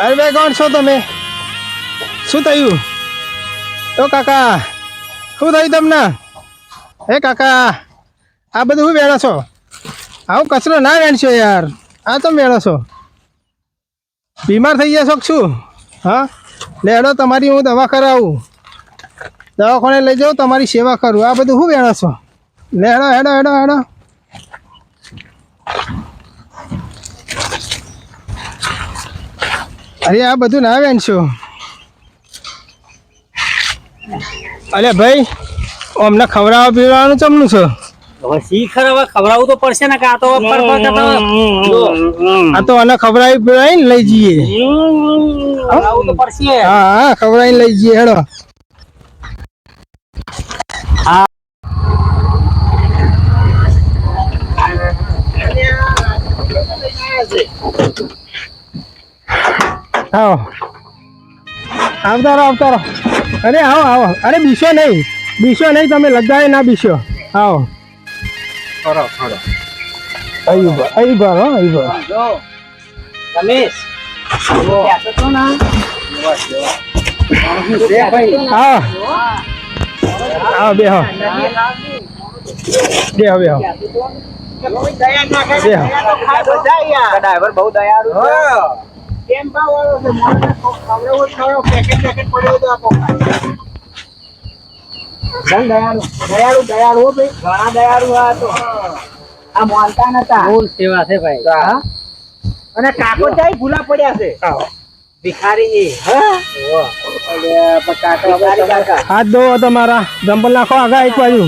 અરે ભાઈ, કોણ છો તમે? શું થયું? તો કાકા, શું થયું તમને? હે કાકા, આ બધું શું વેણો છો? આવું કચરો ના વેણશો યાર. આ તો વેણો છો? બીમાર થઈ ગયા છો હા? લેડો તમારી હું દવા કરાવું. દવાખાને લઈ જાઉં તમારી સેવા કરું. આ બધું શું વેણો છો? લેડો હેડો હેડો હેડો. અરે આ બધું ના વેણશો અરે ભાઈ અમને ખવડાવવા પીવડાવવાનું ચમનું છે? હવે હવે ખવડાવવું તો પડશે ને કે આ તો આ તો આને ખવડાવી લઈ જઈએ. ખવડાવવું તો પડશે. હા હા લઈ જઈએ હેડો. આવો. આવતા રહો આવતા રહો. અરે આવો આવો. અરે બીસો નહીં. બીસો નહીં તમે લગાવે ના બીસો આવો. અહીં અહીં જો રમેશ. ને આવો. આવો બેહો. બેહો બેહો. ડ્રાઈવર બહુ. દયાળુ છે ટેમ્પા વાળો છે પેકેટ પેકેટ પડ્યો તો આપો ખાય. દયાળુ દયાળુ દયાળુ ભાઈ. ઘણા દયાળુ આ તો. આ માનતા નતા. ફૂલ સેવા છે ભાઈ. અને કાકો જાય ભૂલા પડ્યા છે? ભિખારી હાથ ધોવો તમારા. જંપલ નાખો આગા એક બાજુ.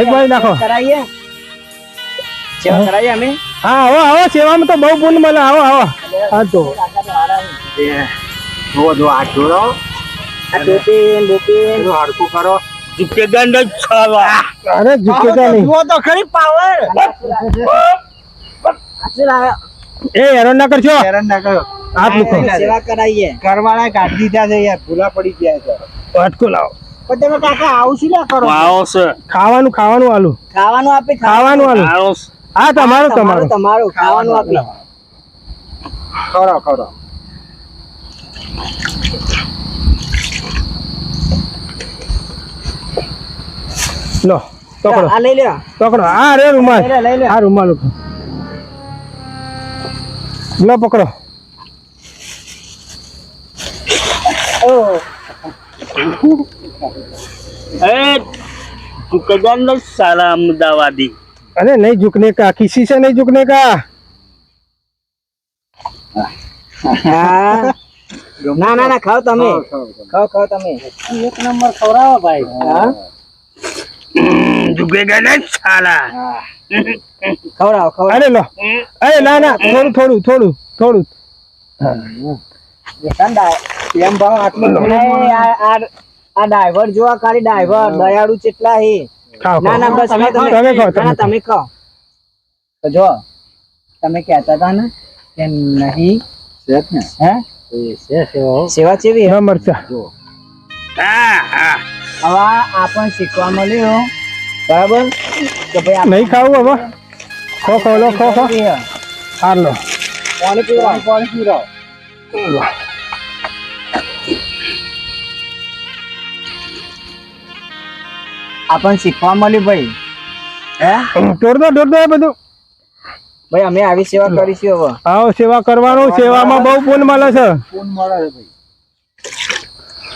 એક બાજુ નાખો. કરાવીએ સેવા કરાઈએ અમે? હા આવો આવો સેવામાં તો બહુ ભૂલ મળે. આવો આવો. હા તો. જો જો આ જોડો. આ હડકું કરો. જુકે જ છાલો અરે ઝૂકેગા નહીં. જુઓ તો ખરી પાવર. એ હેરાન ના કરશો હેરાન ના કરો. હાથ મૂકો. સેવા કરાઈએ. ઘરવાળા કાઢી દીધા છે યાર ભૂલા પડી ગયા છે. વાટકો લાવો. પણ તમે કાકા આવું શું ના કરો? ખાવાનું ખાવાનું આલુ. ખાવાનું આપી ખાવાનું આલુ. આ તમારું તમારું તમારું ખાવાનું આપી ખરો ખરો. લો પકડો. આ લઈ લે પકડો. આ રે રૂમાલ. આ રૂમાલ લો પકડો. એ કદાચ સારા અમદાવાદી. अरे नहीं झुकने का किसी से नहीं झुकने का હા ના ના ના ખાઓ તમે ખાઓ ખાઓ તમે એક નંબર ખવડાવો ભાઈ હા झुकेगा ना साला ખવડાવો ખવડાવો अरे लो अरे ना ना થોડું થોડું થોડું થોડું ઠંડા એમ ભાવ આટલું નહીં, આ આ- આ ડ્રાઈવર જોવા ખાલી ડ્રાઈવર દયાળુ કેટલા હે ખાઓ ના ના બસ તમે તમે ખાઓ, ના, ના, તમે તમે તો જો તમે કહેતા હતા ને કે નહીં હે? સેવા ચેવી હે? મરચા. આ આપણ શીખવા મળ્યું બરાબર? કે ભાઈ આ નહીં ખાવું હવે. ખો ખો લો ખો ખો? હાર લો. પાણી પીવડાવો, પાણી પીવડાવો. આપણને શીખવા મળ્યું ભાઈ. હે? દોડતો એ બધું. ભાઈ અમે આવી સેવા કરીશું હવે. આવો સેવા કરવાનો સેવામાં બહુ પૂન મળે છે. પૂન મળે છે ભાઈ.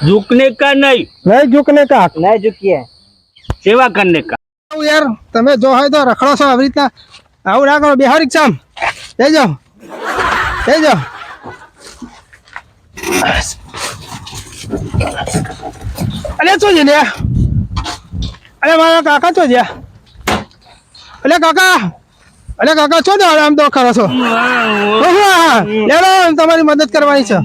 ઝુકને કા નહીં? નહીં ઝુકને કા. નહીં ઝુકીએ. સેવા કરને કા? યાર તમે જો હોય તો રખડો છો આવી રીતના. આવું ના કરો બિહાર એક્ઝામ જઈ જાઓ જઈ જાઓ અરે શું છે લ્યા? અરે મારા કાકા છો જ્યાં? અરે કાકા અરે કાકા છો ને આમ તો ખરો છો? હેડો તમારી મદદ કરવાની છે.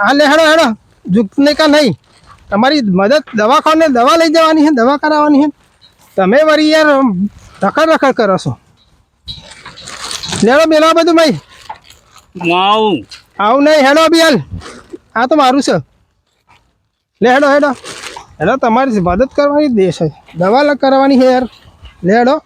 હા લે હેડો હેડો. જુકને કા નહીં. તમારી મદદ દવાખાને દવા લઈ જવાની છે દવા કરાવવાની છે. તમે વરી યાર રખડ રખડ કરો છો. લેડો બેલો બધું ભાઈ. આવું. આવું નહીં હેડો બી હાલ આ તો મારું છે. લે હેડો હેડો. એટલે તમારી મદદ કરવાની દેશ છે. દવા કરવાની છે યાર. લેડો.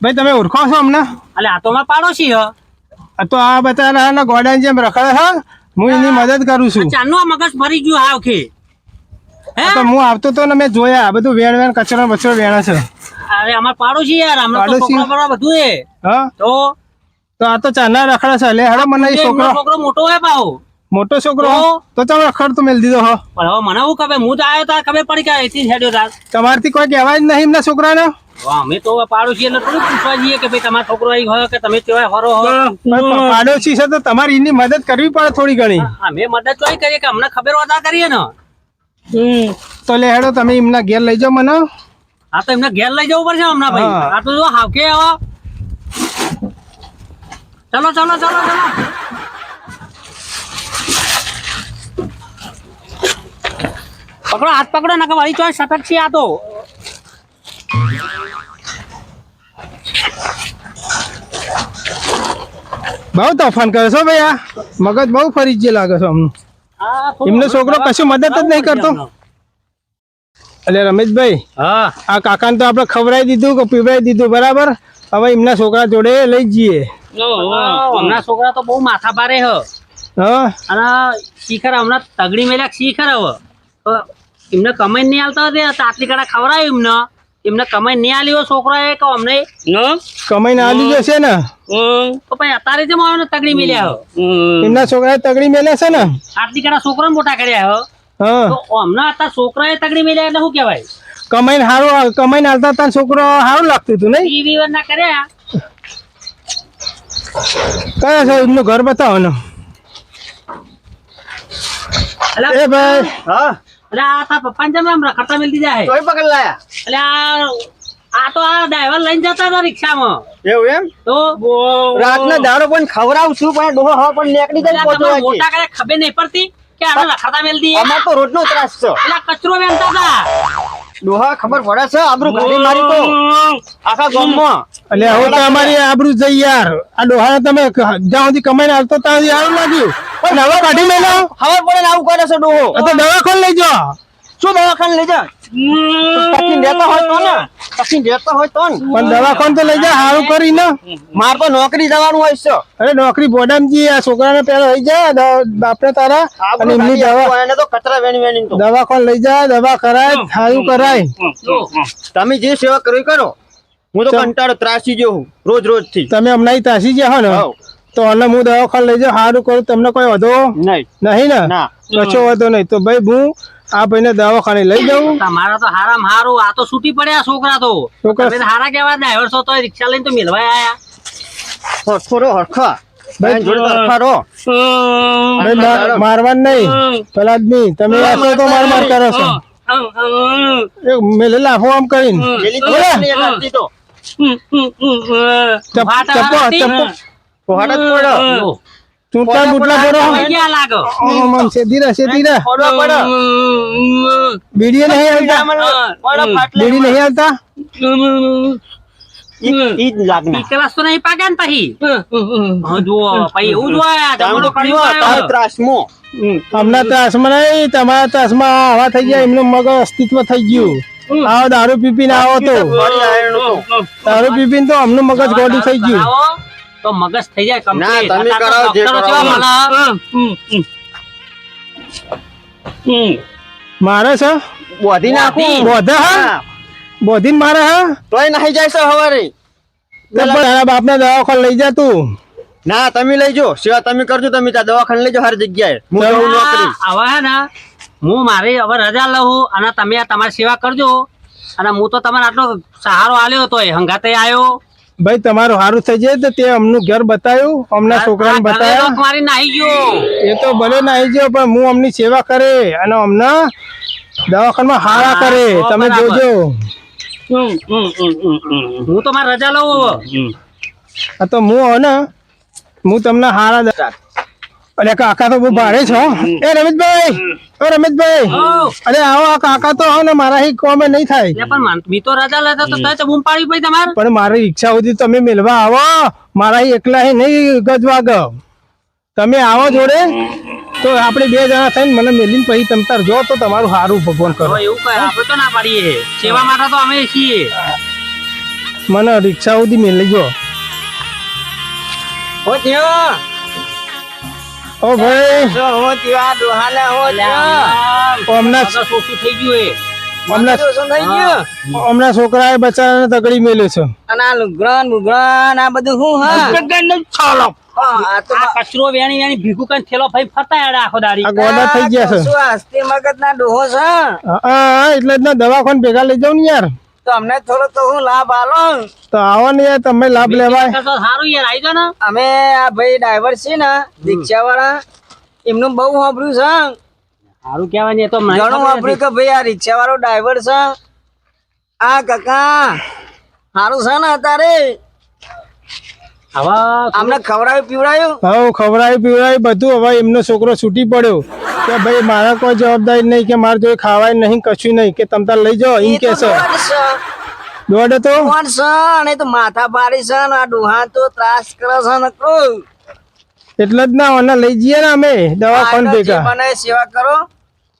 ભાઈ તમે ઓળખો છો હમણાં એટલે આ તો પાડોશી હ. તો આ બધા નાના ગોડાની જેમ રખડે છે હું. એની મદદ કરું છું. ચારનું આ મગજ ફરી ગયું હાવ કે હે? તો હું આવતો તો ને મેં જોયા આ બધું વેણ વેણ કચરો બચરો વેણ છે. અરે અમાર પાડોશી યાર તો પાડોશી? બધું એ હા. તો? તો આ તો ચાના રખડે છે લે હડો મને છોકરો. છોકરો મોટો હે પાહો. મોટો છોકરો? તો? તો ચાલો રખડ તો મેલ દીધો હો. પણ હવે મને હું ખબર? હું તો આવ્યો તો ખબર પડી કે એથી હેડ્યો તમારથી કોઈ કહેવાય જ નહીં એમના છોકરાને. અમે તો પાડોશી એટલે થોડું પૂછવા જઈએ કે ભાઈ તમારો છોકરો આવી હોય કે તમે કેવાય હરો હો? પાડોશી છે તો તમારી એની મદદ કરવી પડે થોડી ઘણી. અમે મદદ ચોઈ કરીએ કે અમને ખબર હોતા કરીએ ને. તો લે હેડો તમે એમના ઘેર લઈ જાઓ મને. હા તો એમને ઘેર લઈ જવું પડશે હમણાં ભાઈ? આ તો જો હાવકે આવો. ચલો ચલો ચલો ચલો. પકડો હાથ પકડો નાખે વાળી ચોય સટક છે આ તો. બહુ તોફાન કરે છો ભાઈ આ મગજ બહુ ફરી જે લાગે છે અમને. એમનો છોકરો કશું મદદ જ નહીં કરતો? એટલે રમેશભાઈ હા. આ કાકાને તો આપણે ખવડાવી દીધું કે પીવડાવી દીધું બરાબર? હવે એમના છોકરા જોડે લઈ જઈએ. હમણાં છોકરા તો બહુ માથા ભારે હ. હા? અને શીખર હમણાં તગડી મેલ્યા શીખર હવે એમને કમાઈ નહીં આવતા હતા તો આટલી કડા ખવડાયું એમને. એમને કમાઈ નહીં આલી હોય એ કહો અમને? કમાઈને આલી જશે ને. તો પછી અત્યારે જ મારો ને તગડી મેલ્યા હો. એમના છોકરાએ તગડી મેલ્યા છે ને. આટલી ઘણા છોકરાને મોટા કર્યા હો. તો અમને અત્યારે છોકરાએ તગડી મેલ્યા એટલે શું કહેવાય? કમાઈને સારું કમાઈને આવતા તાર છોકરો સારું લાગતું હતું નહીં? ટીવી ના કર્યા. કયા છે? એમનું ઘર બતાવો ને. એ ભાઈ. હા. એટલે આ તારા પપ્પાને જેમ આમ રખડતા મેલતી જાય. તોય પકડ લાયા? એટલે આ આ તો આ ડ્રાઈવર લઈને જતા હતા રિક્ષામાં. એવું એમ? તો રાતના દાડો પણ ખવડાવું છું પણ ડોહો હવા પણ નીકળી જાય વાગે. મોટા કરે ખબર નહીં પડતી કે આને રખડતા મેલ દઈએ અમાર તો રોજનો ત્રાસ છે. એટલે કચરો વેંતા હતા. ડોહા ખબર પડે છે? આબરૂ ગાડી મારી તો. આખા ગામમાં. એટલે હવે તો અમારી આબરૂ જઈ યાર. આ ડોહા તમે જ્યાં સુધી કમાઈને આવતો ત્યાં સુધી આવું લાગ્યું. પણ હવે કાઢી મેલો હવે પડે આવું કરે છે ડોહો. તો દવાખાને લઈ જા શું દવાખાને લઈ જા પકીને દેતા હોય તો ને. પકીને દેતા હોય તો ને. પણ દવાખાને તો લઈ જા સારું કરીને માર તો નોકરી જવાનું હોય છે. અરે નોકરી બોડામજી આ છોકરાને પેલો લઈ જા બાપને તારા. અને એમની દવા એને તો કચરા વેણી વેણી તો. દવાખાને લઈ જા દવા કરાય સારું કરાય. તમે જે સેવા કરી કરો હું તો. કંટાળો ત્રાસી ગયો રોજ રોજથી તમે હમણાં ત્રાસી જ્યા હો ને. તો અને હું દવાખાને લઈ જાઉં? સારું કરું. તમને કોઈ વધો નહીં. નહીં ને? કશો વધો નહીં. તો ભાઈ હું આ ભાઈને દવાખાને લઈ જાઉં. તમારા તો હારામ હારું. આ તો છૂટી પડ્યા છોકરા તો. છોકરા- હારા કેવા ડ્રાઈવર છો તો રિક્ષા લઈને તો મેલવાય આયા. હરખો. હરખા માર- મારવાનું નહીં. પેલા આદમી તમે આશો તો માર માર કરો છો. એ મેલે લાફો આમ કરીને. ચપ્પો કોહાડ જ પડે. ચૂંટા બુટલા પડો. ક્યાં લાગો? આમ આમ સીધી રહે સીધી રહે પડવા પડે. નહીં આવતા? પડે. ફાટલે બીડી નહીં આવતા? ઈ- ઈ લાગના. ક્લાસ તો નહીં પાક્યા ને પછી? હા જુઓ પછી એવું જ હોય તમે જમણો તો કર્યો પીવો તાર ત્રાસમાં હમણાં ત્રાસમાં નહીં તમારા ત્રાસમાં આવા થઈ ગયા એમનું મગજ અસ્તિત્વ થઈ ગયું. આવો દારૂ પીપીને આવો તો. દારૂ પીપીને તો અમનું મગજ ગોડું થઈ ગયું. તો મગજ થઈ જાય ના, તમે કરાવો, જે કરાવો. મારે છે? બોધી નાખું. બોધે. હા? બોધી મારે હા? તોય નહીં જાય છે હવારે. તારા બાપને દવાખાને લઈ જા તું. ના તમે લઈ જાઓ સેવા તમે કરજો તમે ત્યાં દવાખાને લઈ જાઓ હર જગ્યાએ. હું નોકરી. હવે હે ને હું મારી હવે રજા લઉં અને તમે આ તમારી સેવા કરજો. અને હું તો તમારે આટલો સહારો આલ્યો હતો એ હંગાતે આવ્યો ભાઈ તમારું સારું થઈ જાય તો તે અમનું ઘર બતાવ્યું અમના છોકરાને બતાવ્યા એ તો ભલે નાહી ગયો પણ હું અમની સેવા કરે અને અમના દવાખાનામાં હારા કરે. તમે જોજો. હું તો મારી રજા લઉં આ તો હું હો ને હું તમને હારા અરે કાકા તો બહુ ભારે છો. એ રમેશભાઈ ઓ રમેશભાઈ. અરે આવો આ કાકા તો આવો ને મારા હી કોમે નહીં થાય. પણ મી તો રાજા લેતા તો તય બૂમ પાડી પડી તમારે. પણ મારી ઈચ્છા સુધી તમે મેળવા આવો. મારા હી એકલા હી નહીં ગજવાગ તમે આવો જોડે. તો આપણે બે જણા થઈને મને મેલીને પછી તમ તાર જો તો તમારું સારું ભગવાન કરો. એવું કઈ આપણે તો ના પાડીએ. સેવા માટે તો અમે છીએ. મને રિક્ષા સુધી મેલી ગયો ઓ ત્યાં ઓ ભાઈ. હો ત્યાં ડોહાને હો હમણાં સોસું થઈ ગયું એ. હમણાં છોકરાએ બચારાને તગડી મેલ્યો છે. અને આ લુગડા ને આ બધું શું હા? હા, આ તો આ કચરો વેણી વેણી ભીગું કઈ થેલો ફઈ ફરતા હેડા આખો દાડી. આ ગોડા થઈ ગયા છે. શું હસ્તી મગજ ના ડોહો છે? હા, એટલે જ દવાખાને ભેગા લઈ જાઉં ને યાર. તો અમને થોડો તો હું લાભ આલો. તો આવો ને તમે લાભ લેવાય. તો સારું યાર આવી ને અમે આ ભાઈ ડ્રાઈવર છે ને દીક્ષા વાળા એમનું બહુ વાપર્યું છે. સારું કહેવાય ને તો ઘણું વાપર્યું કે ભાઈ આ રિક્ષા વાળો ડ્રાઈવર છે. આ કાકા સારું છે ને અત્યારે? મારા કોઈ જવાબદારી નહીં કે મારે જોઈ ખાવાય નહીં કશું નહીં કે તમ લઈ જાઓ એમ એ કે તો છે દોઢ છે દોડે તો કોણ છે તો માથા ભારી છે ને આ ડોહા તો ત્રાસ કરે છે ને એટલે જ ના ઓને લઈ જઈએ ને અમે દવાખાને આગળ જે ભેગા? બને સેવા કરો.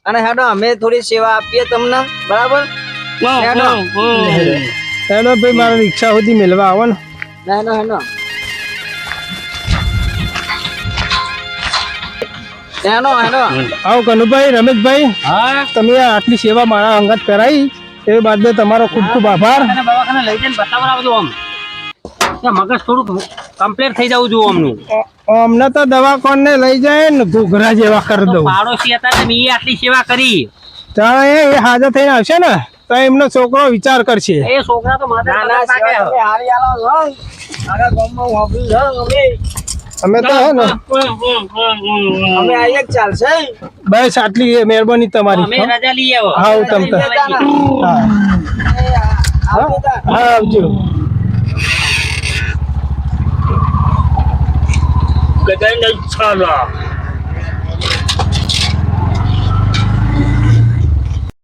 અને હેડો અમે થોડી સેવા આપીએ તમને બરાબર? હેડો. ભાઈ મારા રિક્ષા સુધી મેળવા આવો ને. હેડો હેડો. હેડો એનો. આવો કનુભાઈ રમેશભાઈ. હા? તમે આટલી સેવા મારા અંગત કરાવી એ બાદ તમારો ખૂબ ખૂબ આભાર. દવાખાને લઈ જઈને બતાવડાવજો આમ. મગજ થોડુંક કમ્પ્લીટ થઈ જવું જોઈએ અમનું અમને તો દવાખાને લઈ જાય ને ઘૂઘરા જેવા કરી દઉં. પાડોશી હતા ને મેં આટલી સેવા કરી. ત્યાં એ એ હાજર થઈને આવશે ને તો એમનો છોકરો વિચાર કરશે. એ છોકરા તો માથે અમે તો હે ને અમે આવીએ કે ચાલશે. બસ આટલી મહેરબાની તમારી. અમે રજા લઈ આવો. હા, હું તમ તાર. હા. એ આવજો તાર. નહીં ચાલો.